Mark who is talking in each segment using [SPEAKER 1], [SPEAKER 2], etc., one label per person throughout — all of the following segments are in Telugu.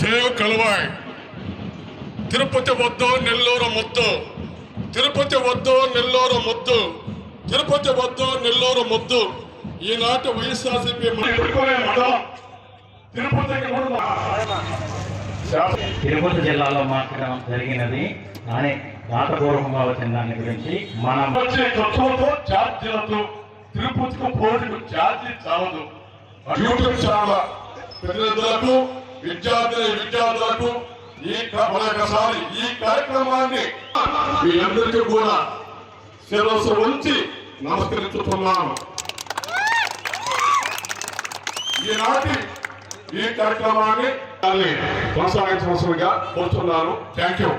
[SPEAKER 1] సేవ్ కలవాయ్. తిరుపతి వద్దు నెల్లూరు ముద్దు. తిరుపతి వద్దు నెల్లూరు ముద్దు. తిరుపతి వద్దు నెల్లూరు ముద్దు. ఈనాటి వైఎస్ఆర్సీపీ
[SPEAKER 2] తిరుపతి జిల్లాలో మార్చడం జరిగినది కానీ రాతపూర్వకంగా వచ్చిన దాని గురించి మనం
[SPEAKER 1] వచ్చే ఖర్చులతో ఛార్జీలతో తిరుపతికి పోటీకు ఛార్జీ చాలదు యూట్యూబ్ ఛానల్. ప్రతినిధులకు విద్యార్థుల విద్యార్థులకు ఈ క- మరొకసారి ఈ కార్యక్రమాన్ని మీ అందరికీ కూడా శిరస్సు ఉంచి నమస్కరించుతున్నాను ఈనాటి ఈ కార్యక్రమాన్ని కొనసాగించవలసిందిగా కోరుతున్నాను. Thank you.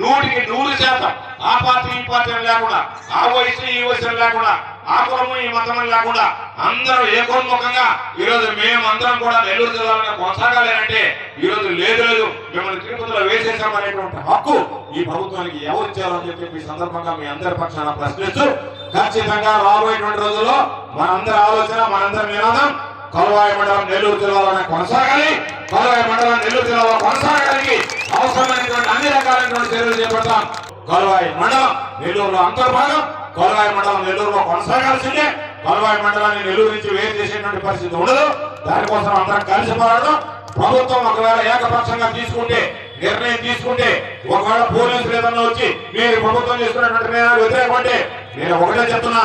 [SPEAKER 3] నూటికి నూరు శాతం ఆ పార్టీ ఈ పార్టీ లేకుండా ఆ వయసు ఈ వయసు లేకుండా ఆ కులము ఈ మతం అని లేకుండా అందరూ ఏకోన్ముఖంగా ఈరోజు మేమందరం కూడా నెల్లూరు జిల్లాలో కొనసాగాలంటే ఈరోజు లేదు లేదు మిమ్మల్ని తిరుపతిలో వేసేసామనేటువంటి హక్కు ఈ ప్రభుత్వానికి ఎవరు ఇచ్చారని చెప్పి ఈ సందర్భంగా మీ అందరి పక్షాన ప్రశ్నిస్తూ ఖచ్చితంగా రాబోయేటువంటి రోజుల్లో మనందరి ఆలోచన మనందరి నినాదం కొలవాయి మండలం నెల్లూరు జిల్లాలోనే కొనసాగాలి కొలవాయి మండలం నెల్లూరు జిల్లాలో కొనసాగడానికి అవసరమైనటువంటి అన్ని రకాలైనటువంటి చర్యలు చేపడతాం. కొలవాయి మండలం నెల్లూరులో అంతర్భాగం. కొలవాయి మండలం నెల్లూరులో కొనసాగాల్సిందే. కొలవాయి మండలాన్ని నెల్లూరు నుంచి వేరు చేసేటువంటి పరిస్థితి ఉండదు. దానికోసం అందరం కలిసి పోరాడడం ప్రభుత్వం ఒకవేళ ఏకపక్షంగా తీసుకుంటే నిర్ణయం తీసుకుంటే ఒకవేళ పోలీసులు ఏదన్నా వచ్చి మీరు ప్రభుత్వం తీసుకున్నటువంటి నిర్ణయాలు వ్యతిరేకమంటే నేను ఒకటే చెప్తున్నా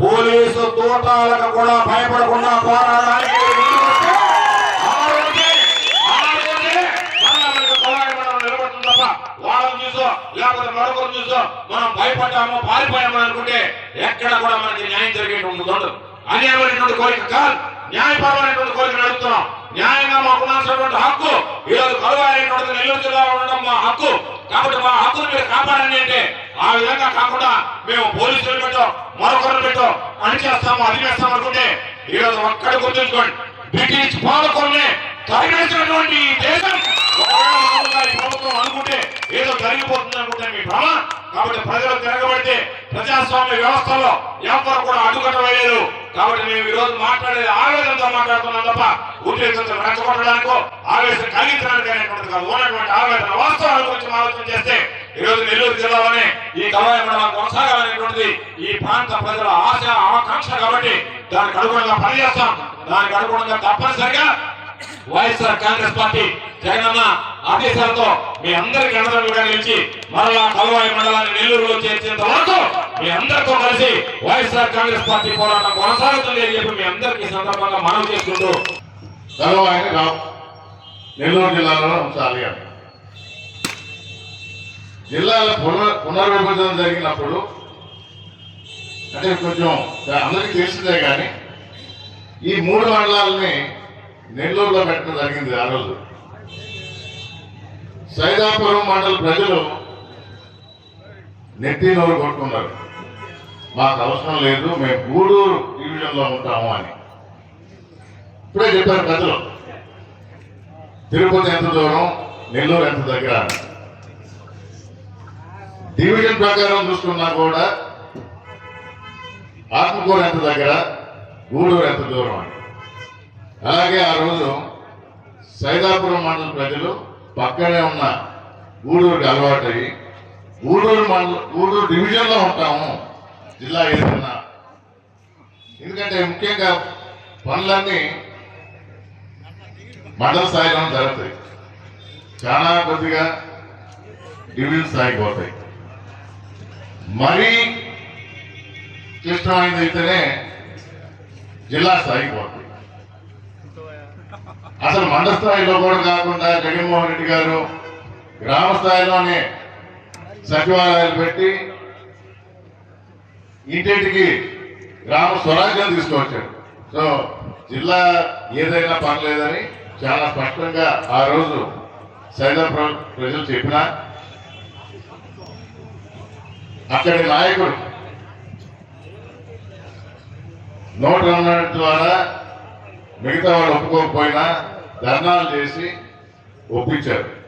[SPEAKER 3] పోలీసు తోటాలకు కూడా భయపడకుండా పోరాడడానికి లేకపోతే మరొకరు చూసో. మనం భయపడ్డాము పారిపోయాము అనుకుంటే ఎక్కడ కూడా మనకి న్యాయం జరిగేటువంటి ఉండదు అన్యాయమైనటువంటి కోరిక కాదు. న్యాయపరమైనటువంటి కోరిక నడుపుతున్నాం న్యాయంగా మాకు ఉండాల్సినటువంటి హక్కు ఈరోజు కరువైనటువంటి నెల్లూరు జిల్లాలో ఉండడం మా హక్కు. కాబట్టి మా హక్కును మీరు కాపాడండి అంటే ఆ విధంగా కాకుండా మేము పోలీసులు పెట్టాం మరొకరు పెట్టాం అని చేస్తాము అది చేస్తాం అనుకుంటే ఈరోజు ఒక్కడ గుర్తుంచుకోండి. బ్రిటిష్ పాలకుల్ని తరిమేసినటువంటి దేశం. జరిగిపోతుంది అనుకుంటే మీ భ్రమ. కాబట్టి ప్రజలు తిరగబడితే ప్రజాస్వామ్య వ్యవస్థలో ఎవరు కూడా అడ్డుకట్ట వేయలేదు కాబట్టి మేము ఈ రోజు మాట్లాడేది ఆవేదనతో మాట్లాడుతున్నాం తప్ప ఉద్దేశంతో రెచ్చగొట్టడానికో ఆవేశం కలిగించడానికి అనేటువంటిది కాదు. ఉన్నటువంటి ఆవేదన వాస్తవాల గురించి ఆలోచన చేస్తే ఈ రోజు నెల్లూరు జిల్లాలోనే ఈ కవాయి మండలం కొనసాగాలనేటువంటిది ఈ ప్రాంత ప్రజల ఆశ ఆకాంక్ష కాబట్టి దానికి అనుగుణంగా పనిచేస్తాం. దానికి అనుగుణంగా తప్పనిసరిగా వైఎస్ఆర్ కాంగ్రెస్ పార్టీ జగనన్న ఆదేశాలతో మీ అందరికి అండదండలుగా నిలిచి మరలా కలవాయి మండలాన్ని నెల్లూరులో చేర్చేంత వరకు మీ అందరితో కలిసి వైఎస్ఆర్ కాంగ్రెస్ పార్టీ పోరాటం కొనసాగుతుంది అని చెప్పి మీ అందరికీ సందర్భంగా మనం చేసుకుంటూ
[SPEAKER 4] కలవాయిని నెల్లూరు జిల్లాలో ఉంచాలి అని జిల్లాల పునర్ పునర్విభజన జరిగినప్పుడు అంటే కొంచెం అందరికీ తెలిసిందే కానీ ఈ మూడు మండలాలని నెల్లూరులో పెట్టడం జరిగింది ఆ రోజు. సైదాపురం మండల ప్రజలు నెట్టి నోరు కొట్టుకున్నారు. మాకు అవసరం లేదు మేము గూడూరు డివిజన్లో ఉంటాము అని. ఇప్పుడే చెప్పారు ప్రజలు. తిరుపతి ఎంత దూరం నెల్లూరు ఎంత దగ్గర డివిజన్ ప్రకారం చూసుకున్నా కూడా ఆత్మకూరు ఎంత దగ్గర గూడూరు ఎంత దూరం అని. అలాగే ఆ రోజు సైదాపురం మండల ప్రజలు పక్కనే ఉన్న గూడూరుకి అలవాటయ్యి గూడూరు మండల గూడూరు డివిజన్లో ఉంటాము జిల్లా ఏదైనా. ఎందుకంటే ముఖ్యంగా పనులన్నీ మండల స్థాయిలో జరుగుతాయి. చాలా కొద్దిగా డివిజన్ స్థాయికి పోతాయి. మరీ క్లిష్టమైనది అయితేనే జిల్లా స్థాయికి పోతుంది అసలు మండల స్థాయిలో కూడా కాకుండా జగన్మోహన్ రెడ్డి గారు గ్రామ స్థాయిలోనే సచివాలయాలు పెట్టి ఇంటింటికి గ్రామ స్వరాజ్యం తీసుకువచ్చాడు సో జిల్లా ఏదైనా పర్లేదని చాలా స్పష్టంగా ఆ రోజు సైదాపురం ప్రజలు చెప్పినా అక్కడి నాయకుడు నోట్ ద్వారా మిగతా వాళ్ళు ఒప్పుకోకపోయినా ధర్నాలు చేసి ఒప్పించారు.